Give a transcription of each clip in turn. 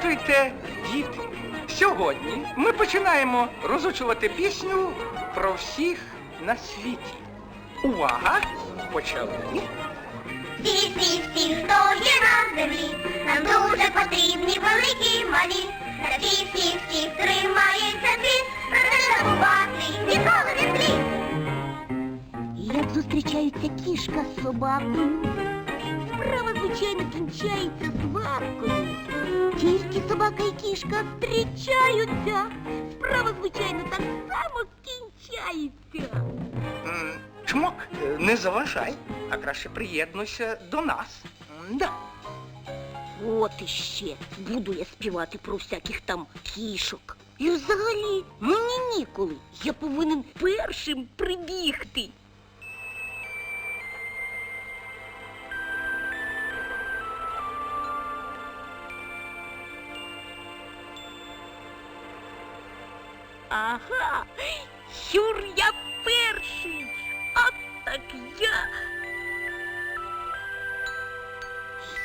Здрастуйте, діти! Сьогодні ми починаємо розучувати пісню про всіх на світі. Увага! Почали! Всі, всі, всі, хто є на землі, нам дуже потрібні великі малі. Та всі, всі, всі тримається світ, про це забувати ніколи не слід. Як зустрічаються кішка з собакою, справа, звичайно, кінчається сваркою. Тільки собака і кішка зустрічаються, справа, звичайно, так само кінчається. М, Чмок, е, не заважай, а краще приєднуйся до нас. Да. От іще буду я співати про всяких там кішок. І взагалі мені ніколи. Я повинен першим прибігти. Ага, Юр, я перший. От так я.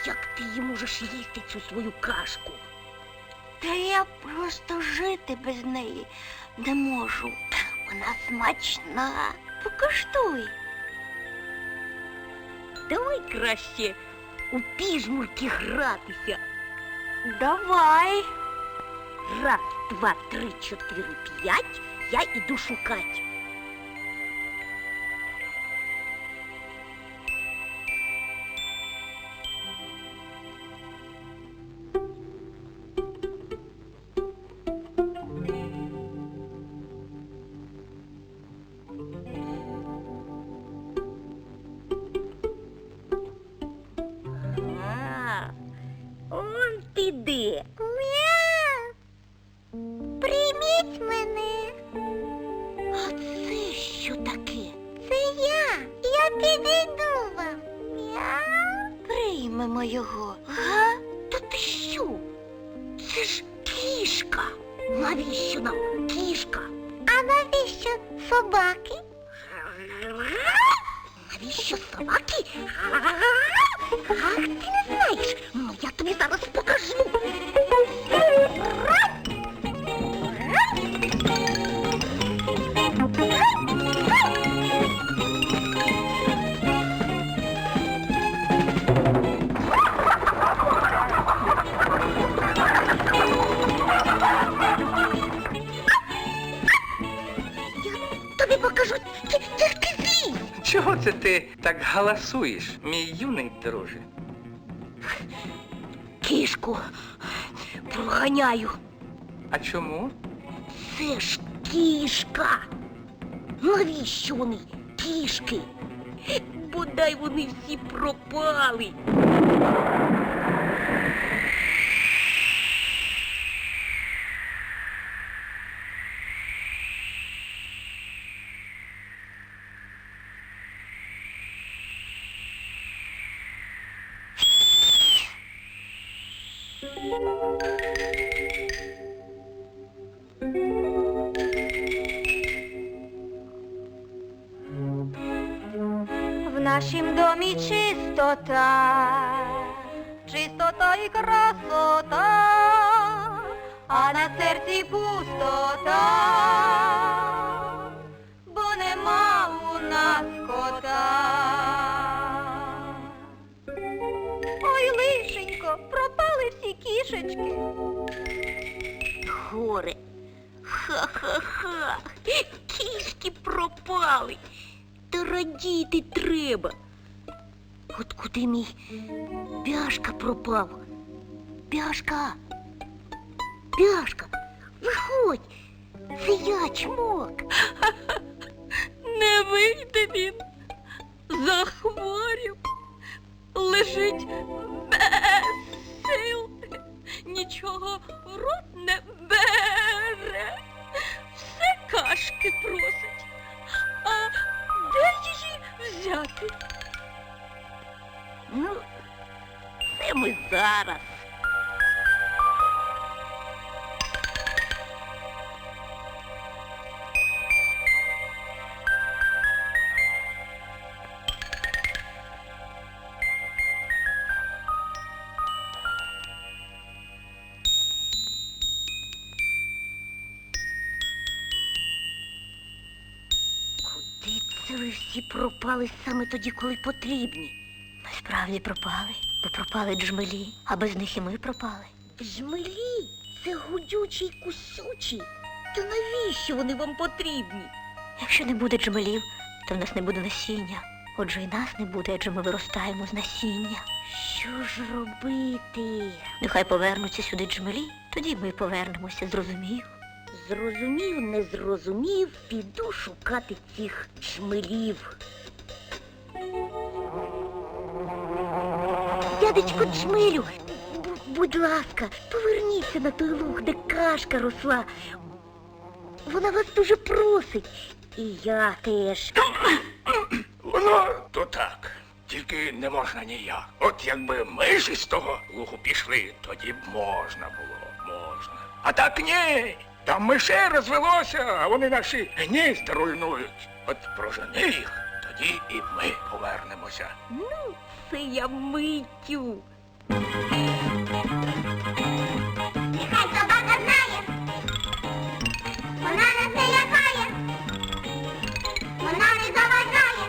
Як ти її можеш їсти цю свою кашку? Та я просто жити без неї не можу. Вона смачна. Покуштуй. Давай краще у піжмурки гратися. Давай. Раз, два, три, чотири, п'ять. Я іду шукати. Його. Га? Та ти що? Це ж кішка. Навіщо нам кішка? А навіщо собаки? Навіщо собаки? Ах, ти не знаєш. Ну я тобі зараз покажу. Так галасуєш, мій юний друже? Кішку проганяю. А чому? Це ж кішка. Навіщо вони кішки? Бодай вони всі пропали. W naszym domie czystota, czystota i krasota, a na sercu pustota. Кішечки. Горе. Ха-ха-ха. Кішки пропали. Та радіти треба. От куди мій пяшка пропав? Пяшка. Пяшка, виходь. Це я чмок. Не вийде він. Захворів. Лежить без. Нічого в рот не бере. Все кашки просить. А де її взяти? Ну, це ми зараз. Всі пропали саме тоді, коли потрібні. Ми справді пропали, бо пропали джмелі, а без них і ми пропали. Жмелі це гудючі й кусючі. Та навіщо вони вам потрібні? Якщо не буде джмелів, то в нас не буде насіння. Отже, і нас не буде, адже ми виростаємо з насіння. Що ж робити? Нехай повернуться сюди джмелі, тоді ми повернемося, зрозумів. Зрозумів, не зрозумів, піду шукати цих жмелів. Дядечко Джмелю, б- будь ласка, поверніться на той луг, де кашка росла. Вона вас дуже просить. І я теж. Воно то так. Тільки не можна ніяк. От якби ми ж із того лугу пішли, тоді б можна було, можна. А так ні. Там мишей розвелося, а вони наші гнізда руйнують. От прожени їх, тоді і ми повернемося. Ну, це я миттю. Нехай собака знає, вона нас не лякає, вона не заважає,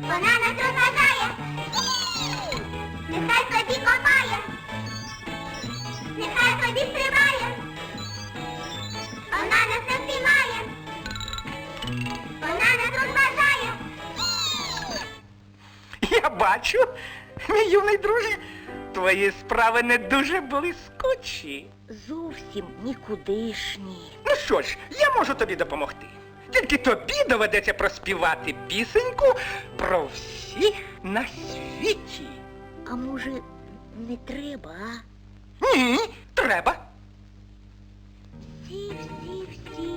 вона нас Я бачу, мій юний друже, твої справи не дуже блискучі. Зовсім нікудишні. Ну що ж, я можу тобі допомогти. Тільки тобі доведеться проспівати пісеньку про всіх на світі. А може, не треба, а? Ні, треба. Всі, всі, всі,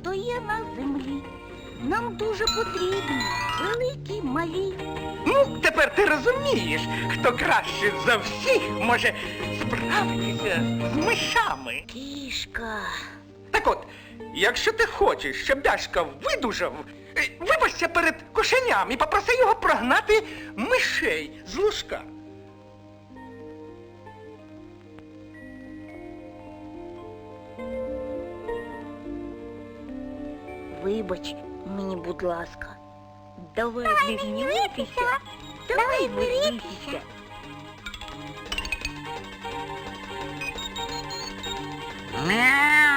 хто є на землі, нам дуже потрібні, великі, малі. Ну, тепер ти розумієш, хто краще за всіх може справитися з мишами. Кішка. Так от, якщо ти хочеш, щоб Дашка видужав, е, вибачся перед кошеням і попроси його прогнати мишей з лужка. Вибач мені, будь ласка. Давай, не гнівайтеся. Давай миритися. Мяу.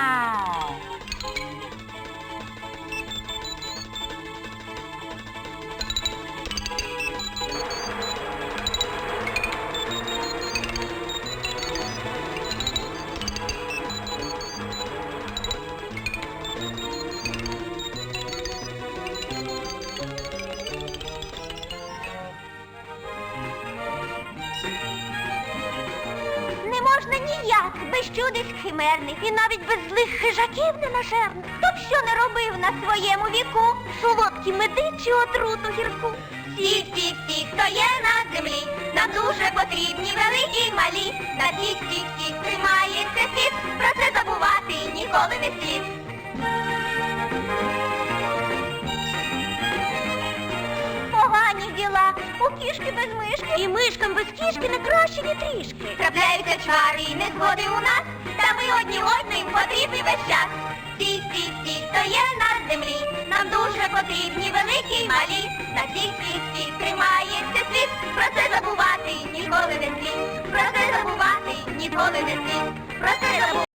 Можна ніяк, без чудес химерних і навіть без злих хижаків ненажерних. Хто б що не робив на своєму віку, солодкі меди чи отруту гірку. Всі, всі, всі, хто є на землі, нам дуже потрібні великі й малі. На всіх, всіх, всіх тримається кішки без мишки. І мишкам без кішки не краще ні трішки. Трапляються чвари і незгоди у нас, та ми одні одним потрібні весь час. Всі, всі, всі, хто є на землі, нам дуже потрібні великі й малі. На всіх, всіх, всіх тримається світ, про це забувати ніколи не слід. Про це забувати ніколи не слід. Про це забувати.